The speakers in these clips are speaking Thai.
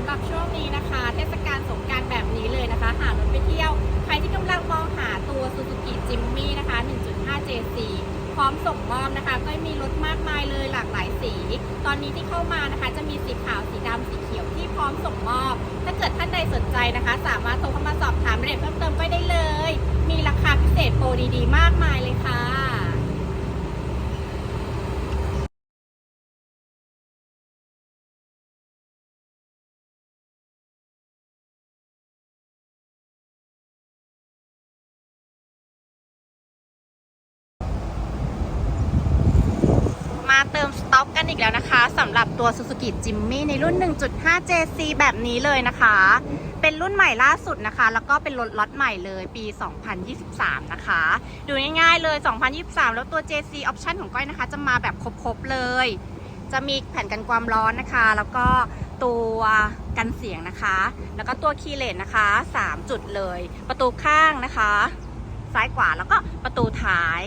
ำหรับช่วงนี้นะคะ เทศกาลสงการแบบนี้เลยนะคะ หารถไปเที่ยว ใครที่กำลังมองหาตัว Suzuki Jimmy นะคะ 1.5 JC พร้อมส่งมอบนะคะ ก็มีรถมากมายเลยหลากหลายสี ตอนนี้ที่เข้ามานะคะ จะมีสีขาวสีดำสีเขียวที่พร้อมส่งมอบ ถ้าเกิดท่านใดสนใจนะคะ สามารถโทรเข้ามาสอบถามรายละเอียดเพิ่มเติมก็ได้เลย มีราคาพิเศษโปรดีๆ มากมายเลยค่ะ มาเติมสต็อกกันอีกแล้วนะคะสำหรับตัว Suzuki Jimmy ในรุ่น 1.5 JC แบบนี้เลยนะคะ เป็นรุ่นใหม่ล่าสุดนะคะ แล้วก็เป็นรถล็อตใหม่เลยปี 2023 นะคะ ดูง่ายๆเลย 2023 แล้วตัว JC option ของก้อยนะคะ จะมาแบบครบๆเลย จะมีแผ่นกันความร้อนนะคะ แล้วก็ตัวกันเสียงนะคะ แล้วก็ตัวคีย์เลนนะคะ 3 จุดเลย ประตูข้างนะคะ ซ้ายขวาแล้วก็ประตูท้าย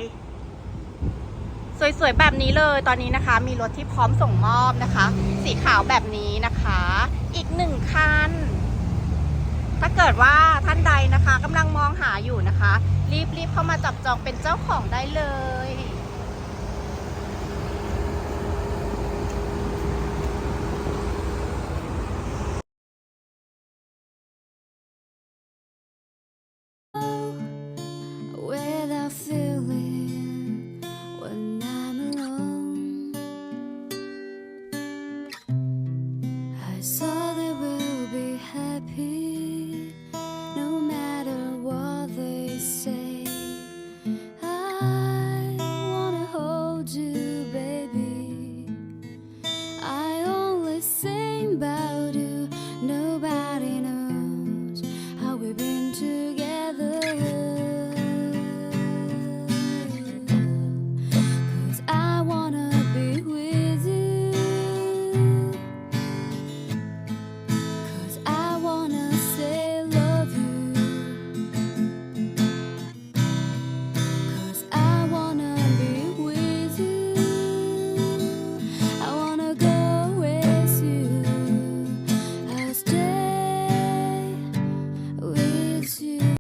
สวยๆแบบนี้เลยตอนนี้นะคะ มีรถที่พร้อมส่งมอบนะคะ สีขาวแบบนี้นะคะ อีกหนึ่งคัน ถ้าเกิดว่าท่านใดนะคะกำลังมองหาอยู่นะคะ รีบๆเข้ามาจับจองเป็นเจ้าของได้เลย